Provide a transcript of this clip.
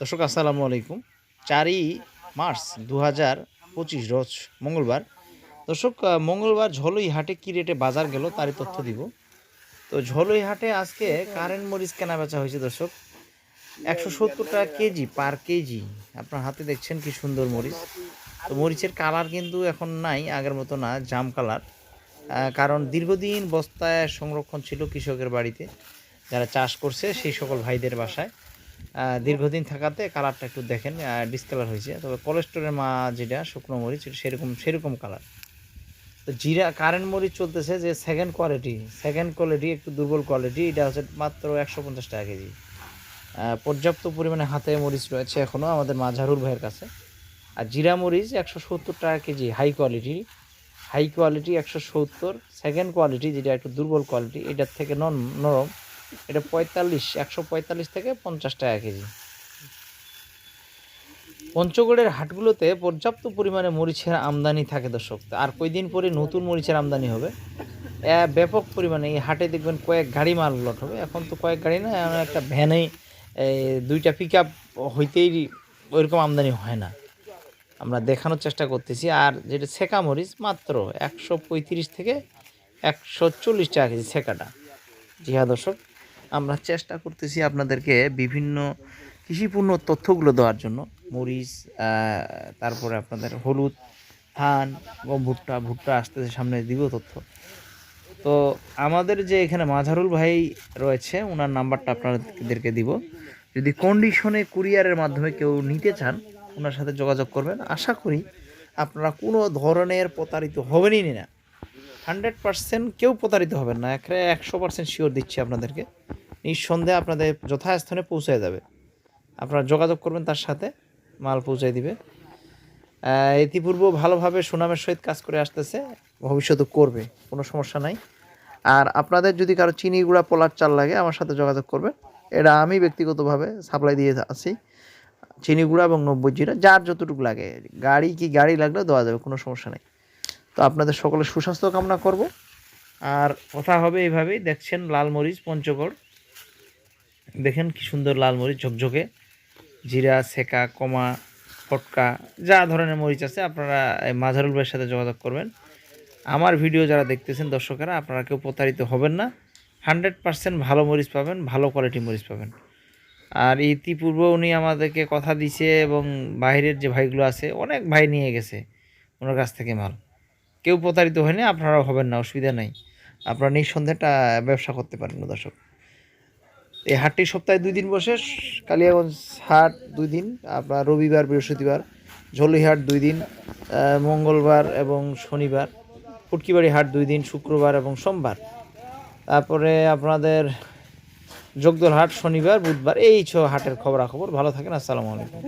দর্শক, আসসালামু আলাইকুম। চারই মার্চ দু হাজার পঁচিশ, রোজ মঙ্গলবার। দর্শক মঙ্গলবার ঝলই হাটে কী রেটে বাজার গেল তারই তথ্য দিব। তো ঝলই হাটে আজকে কারেন্ট মরিচ কেনা বেচা হয়েছে দর্শক, একশো সত্তর টাকা কেজি পার কেজি। আপনার হাতে দেখছেন কি সুন্দর মরিচ। তো মরিচের কালার কিন্তু এখন নাই, আগের মতো না, জাম কালার। কারণ দীর্ঘদিন বস্তায় সংরক্ষণ ছিল কৃষকের বাড়িতে, যারা চাষ করছে সেই সকল ভাইদের বাসায়। দীর্ঘদিন থাকাতে কালারটা একটু দেখেন ডিসকালার হয়েছে। তবে কোলেস্টোরের মা যেটা, শুকনো মরিচ সেরকম সেরকম কালার তো জিরা কারেন্ট মরিচ চলতেছে যে সেকেন্ড কোয়ালিটি সেকেন্ড কোয়ালিটি একটু দুর্বল কোয়ালিটি এটা হচ্ছে মাত্র একশো পঞ্চাশ টাকা কেজি। পর্যাপ্ত পরিমাণে হাতে মরিচ রয়েছে এখনও আমাদের মাঝারুর ভাইয়ের কাছে। আর জিরা মরিচ একশো সত্তর টাকা kg high quality high quality একশো সত্তর সেকেন্ড কোয়ালিটি যেটা একটু দুর্বল কোয়ালিটি এটার থেকে নরম। এটা পঁয়তাল্লিশ, একশো পঁয়তাল্লিশ থেকে পঞ্চাশ টাকা কেজি। পঞ্চগড়ের হাটগুলোতে পর্যাপ্ত পরিমাণে মরিচের আমদানি থাকে দর্শক। আর কয়দিন পরে নতুন মরিচের আমদানি হবে। ব্যাপক পরিমাণে এই হাটে দেখবেন কয়েক গাড়ি মাল লট হবে। এখন তো কয়েক গাড়ি না একটা ভ্যানে দুইটা পিক আপ হইতেই ওইরকম আমদানি হয় না। আমরা দেখানোর চেষ্টা করতেছি। আর যেটা ছেঁকা মরিচ, মাত্র একশো পঁয়ত্রিশ থেকে একশো চল্লিশ টাকা কেজি ছেঁকাটা জি হ্যাঁ দর্শক। আমরা চেষ্টা করতেছি আপনাদেরকে বিভিন্ন কৃষিপূর্ণ তথ্যগুলো দেওয়ার জন্য। মরিচ তারপরে আপনাদের হলুদ, ধান, গম, ভুট্টা ভুট্টা আসতেছে সামনে দিব তথ্য। তো আমাদের যে এখানে মাঝারুল ভাই রয়েছে ওনার নাম্বারটা আপনাদেরকে দিব। যদি কন্ডিশনে কুরিয়ারের মাধ্যমে কেউ নিতে চান ওনার সাথে যোগাযোগ করবেন। আশা করি আপনারা কোনো ধরনের প্রতারিত হবেনই না। হান্ড্রেড পার্সেন্ট কেউ প্রতারিত হবেন না। একশো পার্সেন্ট শিওর দিচ্ছি আপনাদেরকে। নিঃসন্দেহে আপনাদের যথাস্থানে পৌঁছে যাবে। আপনারা যোগাযোগ করবেন তার সাথে, মাল পৌঁছে দিবে। ইতিপূর্ব ভালোভাবে সুনামের সহিত কাজ করে আসতেছে ভবিষ্যতে করবে, কোনো সমস্যা নাই। আর আপনাদের যদি কারও চিনি গুঁড়া, পোলার চাল লাগে, আমার সাথে যোগাযোগ করবেন। এটা আমি ব্যক্তিগতভাবে সাপ্লাই দিয়ে আছি, চিনি গুঁড়া এবং নব্বই জিরা, যার যতটুকু লাগে। গাড়ি কি গাড়ি লাগলে দেওয়া যাবে, কোনো সমস্যা নেই। তো আপনাদের সকলে সুস্বাস্থ্য কামনা করব। আর কথা হবে এইভাবেই, দেখছেন লালমরিচ পঞ্চগড়। দেখেন কি সুন্দর লাল মরিচ, ঝকঝকে। জিরা, সেকা, কমা, ফটকা, যা ধরনের মরিচ আছে, আপনারা মাঝারুল ভাইয়ের সাথে যোগাযোগ করবেন। আমার ভিডিও যারা দেখতেছেন দর্শকেরা, আপনারা কেউ প্রতারিত হবেন না। হান্ড্রেড পার্সেন্ট ভালো মরিচ পাবেন, ভালো কোয়ালিটি মরিচ পাবেন। আর ইতিপূর্বে উনি আমাদেরকে কথা দিছে এবং বাইরের যে ভাইগুলো আছে, অনেক ভাই নিয়ে গেছে ওনার কাছ থেকে মাল। কেউ প্রতারিত হয়নি, আপনারাও হবেন না, অসুবিধা নাই। আপনারা নিঃসন্দেহটা ব্যবসা করতে পারেন দর্শক। এই হাটটি সপ্তাহে দুই দিন বসে, কালিয়াগঞ্জ হাট দুই দিন আপনার রবিবার, বৃহস্পতিবার ঝলিহাট দুই দিন মঙ্গলবার এবং শনিবার ফুটকিবাড়ি হাট দুই দিন, শুক্রবার এবং সোমবার। তারপরে আপনাদের জগদল হাট শনিবার, বুধবার, এই ছ হাটের খবরাখবর। ভালো থাকেন, আসসালামু আলাইকুম।